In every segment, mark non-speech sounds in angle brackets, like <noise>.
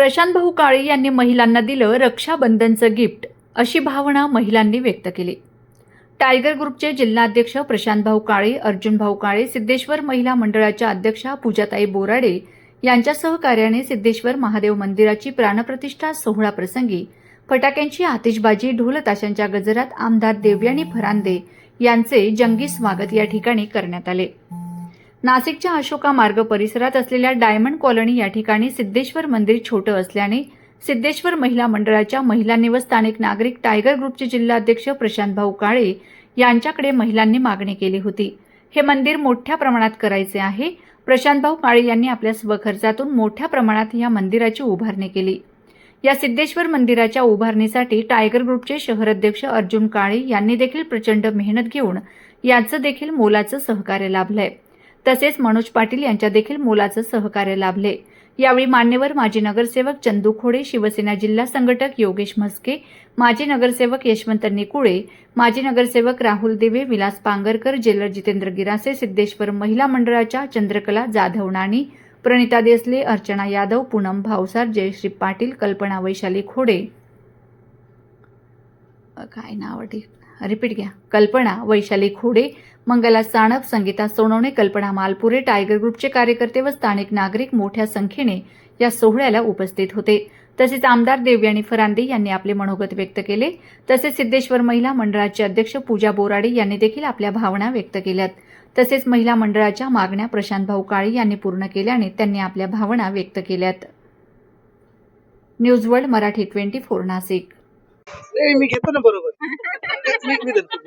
प्रशांत भाऊ काळे यांनी महिलांना दिलं रक्षाबंधनचं गिफ्ट अशी भावना महिलांनी व्यक्त केली. टायगर ग्रुपचे जिल्हाध्यक्ष प्रशांत भाऊ काळे अर्जुन भाऊ काळे सिद्धेश्वर महिला मंडळाच्या अध्यक्षा पूजाताई बोराडे यांच्या सहकार्याने सिद्धेश्वर महादेव मंदिराची प्राणप्रतिष्ठा सोहळा प्रसंगी फटाक्यांची आतिषबाजी ढोलताशांच्या गजरात आमदार देवयानी फरांदे यांचे जंगी स्वागत या ठिकाणी करण्यात आले. नाशिकच्या अशोका मार्ग परिसरात असलेल्या डायमंड कॉलनी या ठिकाणी सिद्धेश्वर मंदिर छोटं असल्याने सिद्धेश्वर महिला मंडळाच्या महिलांनी व स्थानिक नागरिक टायगर ग्रुपचे जिल्हाध्यक्ष प्रशांत भाऊ काळे यांच्याकडे महिलांनी मागणी केली होती. हे मंदिर मोठ्या प्रमाणात करायचे आहे. प्रशांत भाऊ काळे यांनी आपल्या स्वखर्चातून मोठ्या प्रमाणात या मंदिराची उभारणी केली. या सिद्धेश्वर मंदिराच्या उभारणीसाठी टायगर ग्रुपचे शहराध्यक्ष अर्जुन काळे यांनी देखील प्रचंड मेहनत घेऊन याचं देखील मोलाचं सहकार्य लाभलंय. तसेच मनोज पाटील यांच्या देखील मोलाचं सहकार्य लाभले. यावेळी मान्यवर माजी नगरसेवक चंदू खोडे शिवसेना जिल्हा संघटक योगेश म्हस्के माजी नगरसेवक यशवंत निकुळे माजी नगरसेवक राहुल दिवे विलास पांगरकर जेलर जितेंद्र गिरासे सिद्धेश्वर महिला मंडळाच्या चंद्रकला जाधव नाणी प्रणिता देसले अर्चना यादव पूनम भावसार जयश्री पाटील कल्पना वैशाली खोडे. काय नाव रिपीट घ्या. कल्पना वैशाली खोडे मंगला साणप संगीता सोनवणे कल्पना मालपुरे टायगर ग्रुपचे कार्यकर्ते व स्थानिक नागरिक मोठ्या संख्येने या सोहळ्याला उपस्थित होते. तसेच आमदार देवयानी फरांदे यांनी आपले मनोगत व्यक्त केले. तसेच सिद्धेश्वर महिला मंडळाचे अध्यक्ष पूजा बोराडे यांनी देखील आपल्या भावना व्यक्त केल्यात. तसेच महिला मंडळाच्या मागण्या प्रशांत भाऊ काळे यांनी पूर्ण केल्याने त्यांनी आपल्या भावना व्यक्त केल्यात. News world Marathi twenty four Nashik. नाही मी घेतो ना बरोबर. <laughs> मी मी धरतो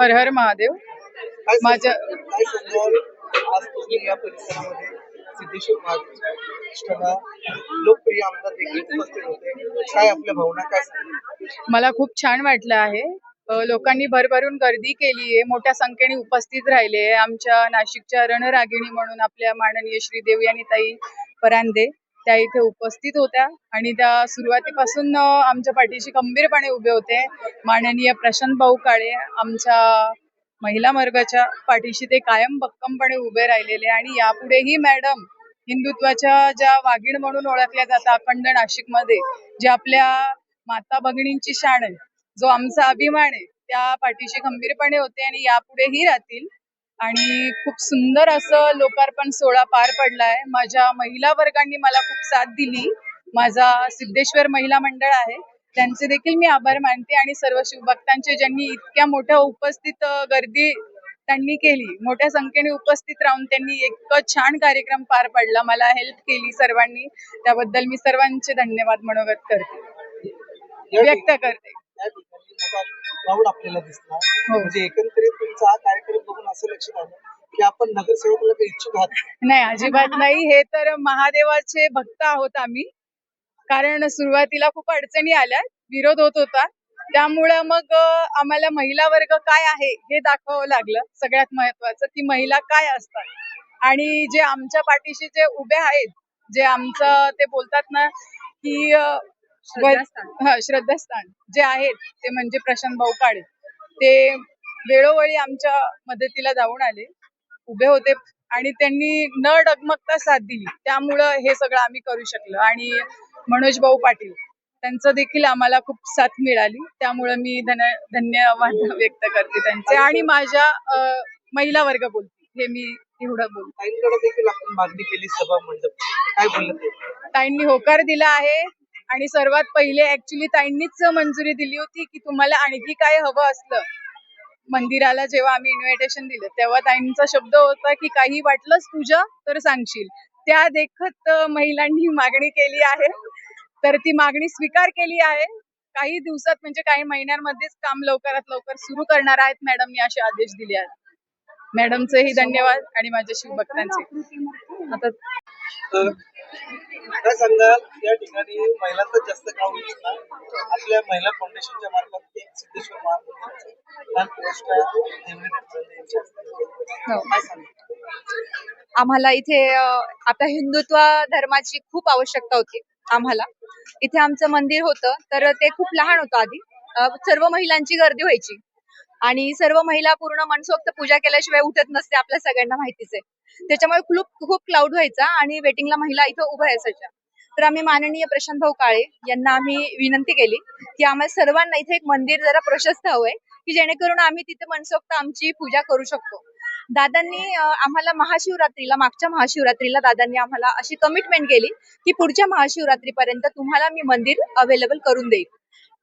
हर हर महादेव. काय माझ्या- सांगाल- काय सांगाल आज तुम्ही या परिसरामध्ये सिद्धेश्वर महाराष्ट्राला लोकप्रिय आमदार देखील उपस्थित होते. काय आपल्या भावना काय सांगाल मला खूप छान वाटलं आहे. अ, लोकांनी भरभरून गर्दी केली आहे. मोठ्या संख्येने उपस्थित राहिले आहे. आमच्या नाशिकच्या रणरागिणी म्हणून आपल्या माननीय श्री देवयानी ताई परांदे. त्या इथे उपस्थित होत्या आणि त्या सुरुवातीपासून आमच्या पाठीशी खंबीरपणे उभे होते. माननीय प्रशांत भाऊ काळे आमच्या महिला वर्गाच्या पाठीशी ते कायम भक्कमपणे उभे राहिलेले आणि यापुढेही मॅडम हिंदुत्वाच्या ज्या वाघीण म्हणून ओळखल्या जातात अखंड नाशिकमध्ये जे आपल्या माता भगिनींची शाण आहे जो आमचा अभिमान आहे त्या पाठीशी खंबीरपणे होते आणि यापुढेही राहतील. आणि खूप सुंदर असं लोकार्पण सोहळा पार पडलाय. माझ्या महिला वर्गांनी मला खूप साथ दिली. माझा सिद्धेश्वर महिला मंडळ आहे. त्यांचे देखील मी आभार मानते आणि सर्व शिवभक्तांचे ज्यांनी इतक्या मोठ्या उपस्थित गर्दी त्यांनी केली मोठ्या संख्येने उपस्थित राहून त्यांनी एक छान कार्यक्रम पार पडला. मला हेल्प केली सर्वांनी. त्याबद्दल मी सर्वांचे धन्यवाद मनोगत करते. व्यक्त करते. क्राऊड आपल्याला दिसला. हो. म्हणजे एकंदरीत तुमचा हा कार्यक्रम बघून असं लक्षात आलं की आपण नगरसेवकाला काही इच्छुक आहात नाही अजिबात नाही. हे तर महादेवाचे भक्त आहोत आम्ही. कारण सुरुवातीला खूप अडचणी आल्या विरोध होत होता. त्यामुळं मग आम्हाला महिला वर्ग काय आहे हे दाखवावं लागलं. सगळ्यात महत्वाचं की महिला काय असतात. आणि जे आमच्या पाठीशी जे उभे आहेत जे आमचं ते बोलतात ना की हा, श्रद्धास्थान. जे आहेत ते म्हणजे प्रशांत भाऊ काळे ते वेळोवेळी आमच्या मदतीला जाऊन आले. उभे होते आणि त्यांनी न डगमगता साथ दिली. त्यामुळं हे सगळं आम्ही करू शकलो. आणि मनोज भाऊ पाटील त्यांचं देखील आम्हाला खूप साथ मिळाली. त्यामुळं मी धन्य धन्यवाद <laughs> व्यक्त करते त्यांचे. आणि माझ्या महिला वर्ग बोलते हे मी एवढं बोलते. ताईंकडे देखील आपण मागणी केली सभा मंडप. काय बोललं ते? ताईंनी होकार दिला आहे. आणि सर्वात पहिले ऍक्च्युली ताईंनीच मंजुरी दिली होती की तुम्हाला आणखी काय हवं असलं. मंदिराला जेव्हा आम्ही इन्व्हिटेशन दिलं तेव्हा ताईंचा शब्द होता की काही वाटलंच तुझ्या तर सांगशील. त्या देखत महिलांनी मागणी केली आहे. तर ती मागणी स्वीकार केली आहे. काही दिवसात म्हणजे काही महिन्यांमध्येच काम लवकरात लवकर सुरू करणार आहेत मॅडमनी असे आदेश दिले आहेत. मॅडमचेही धन्यवाद आणि माझ्या शिवभक्तांचे आता काय सांगाल या ठिकाणी महिलांचा जास्त काम आपल्या महिला फाउंडेशनच्या मार्फत एक सिद्धेश्वर. हो. आम्हाला इथे आपल्या हिंदुत्व धर्माची खूप आवश्यकता होती आम्हाला. इथे आमचं मंदिर होतं तर ते खूप लहान होतं आधी. सर्व महिलांची गर्दी व्हायची. आणि सर्व महिला पूर्ण मनसोक्त पूजा केल्याशिवाय उठत नसते आपल्या सगळ्यांना माहितीच आहे. त्याच्यामुळे खूप खूप क्लाउड व्हायचा आणि वेटिंगला महिला इथं उभ्या असायच्या. तर आम्ही माननीय प्रशांत भाऊ काळे यांना आम्ही विनंती केली की आम्हाला सर्वांना इथे एक मंदिर जरा प्रशस्त हवंय की जेणेकरून आम्ही तिथे मनसोक्त आमची पूजा करू शकतो. दादांनी आम्हाला महाशिवरात्रीला मागच्या महाशिवरात्रीला दादांनी आम्हाला अशी कमिटमेंट केली की पुढच्या महाशिवरात्रीपर्यंत तुम्हाला मी मंदिर अवेलेबल करून देईल.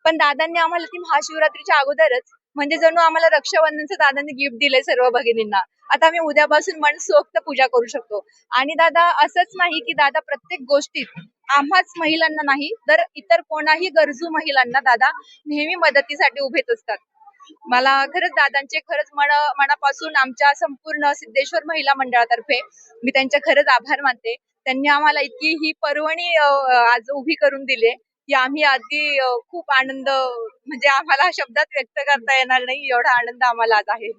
पण दादांनी आम्हाला ती महाशिवरात्रीच्या अगोदरच म्हणजे जणू आम्हाला रक्षाबंधनचं दादांनी गिफ्ट दिलंय सर्व भगिनींना. आता आम्ही उद्यापासून मनसोक्त पूजा करू शकतो. आणि दादा असंच नाही की दादा प्रत्येक गोष्टीत आम्हाच महिलांना नाही तर इतर कोणाही गरजू महिलांना दादा नेहमी मदतीसाठी उभेत असतात. मला खरंच दादांचे खरंच मन मनापासून आमच्या संपूर्ण सिद्धेश्वर महिला मंडळातर्फे मी त्यांचे खरंच आभार मानते. त्यांनी आम्हाला इतकी ही पर्वणी आज उभी करून दिली की आम्ही अगदी खूप आनंद म्हणजे आम्हाला शब्दात व्यक्त करता येणार नाही एवढा आनंद आम्हाला आज आहे.